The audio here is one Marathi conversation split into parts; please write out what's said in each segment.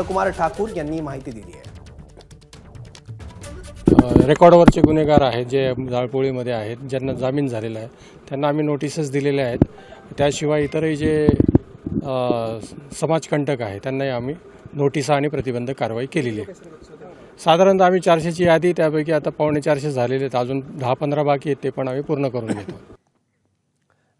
नंदकुमार ठाकूर यांनी माहिती दिली आहे. रेकॉर्डवरचे गुन्हेगार आहेत जे जाळपोळीमध्ये आहेत ज्यांना जामीन झालेला आहे त्यांना आम्ही नोटिसेस दिलेल्या आहेत. त्याशिवाय इतरही जे समाजकंटक आहे त्यांनाही आम्ही नोटिसा आणि प्रतिबंधक कारवाई केलेली आहे. साधारणतः आम्ही चारशेची यादी त्यापैकी आता पावणे चारशे झालेले आहेत. अजून दहा पंधरा बाकी आहेत ते पण आम्ही पूर्ण करून घेतो.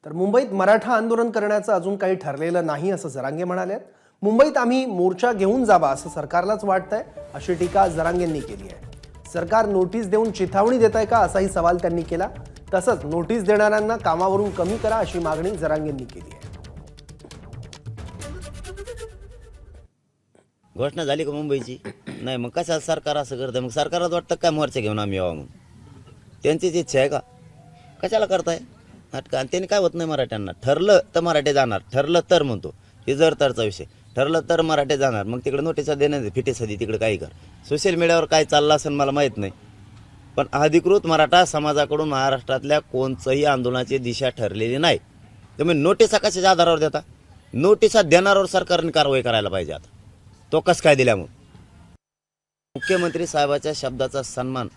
तर मुंबईत मराठा आंदोलन करण्याचं अजून काही ठरलेलं नाही असं जरांगे म्हणाले मुंबईत आम्ही मोर्चा घेऊन जावा असं सरकारलाच वाटतंय अशी टीका जरांगेंनी केली आहे. सरकार नोटीस देऊन चिथावणी देत आहे का असाही सवाल त्यांनी केला? तसंच नोटीस देणाऱ्यांना कामावरून कमी करा अशी मागणी जरांगेंनी केली आहे. घोषणा झाली का मुंबईची? नाही मग कशा सरकार असं करतं मग सरकारला वाटतं काय मोर्चा घेऊन आम्ही यावा म्हणून? त्यांचीच इच्छा आहे का? कशाला करताय? नाटकं आणि त्यांनी काय होत नाही मराठ्यांना? ठरलं तर मराठे जाणार ठरलं तर म्हणतो. हे जर तरचा विषय. ठरलं तर मराठे जाणार. मग तिकडे नोटिसा देण्यात फिटेसाठी तिकडे काही कर. सोशल मीडियावर काय चाललं असेल मला माहीत नाही. पण अधिकृत मराठा समाजाकडून महाराष्ट्रातल्या कोणचंही आंदोलनाची दिशा ठरलेली नाही. तुम्ही नोटिसा कशाच्या आधारावर देता? नोटिसा देणाऱ्यावर सरकारने कारवाई करायला पाहिजे आता. तो कस काय दिल्या मग मुख्यमंत्री साहेबाच्या शब्दाचा सन्मान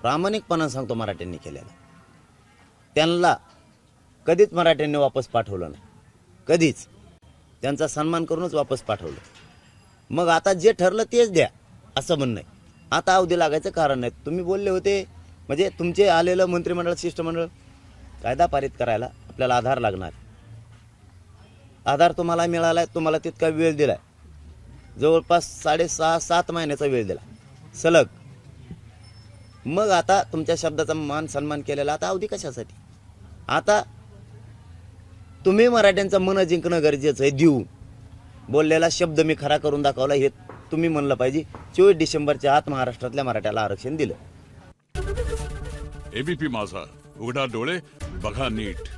प्रामाणिकपणा सांगतो मराठ्यांनी केलेला. त्यांना कधीच मराठ्यांनी वापस पाठवलं नाही. कधीच. त्यांचा सन्मान करूनच वापस पाठवलं. मग आता जे ठरलं तेच द्या असं म्हणणं आहे. आता अवधी लागायचं कारण नाही. तुम्ही बोलले होते म्हणजे तुमचे आलेलं मंत्रिमंडळ शिष्टमंडळ कायदा पारित करायला आपल्याला आधार लागणार. आधार तुम्हाला मिळाला आहे तुम्हाला तितका वेळ दिला आहे जवळपास साडेसहा सात महिन्याचा वेळ दिला. सलग. मग आता तुमच्या शब्दाचा मान सन्मान केलेला आता अवधी कशासाठी? आता तुम्ही मराठ्यांचं मन जिंकणं गरजेचं आहे. देऊ. बोललेला शब्द मी खरा करून दाखवला हे तुम्ही म्हणलं पाहिजे. चोवीस डिसेंबरच्या आत महाराष्ट्रातल्या मराठ्याला आरक्षण दिलं. एबीपी माझा. उघडा डोळे बघा नीट.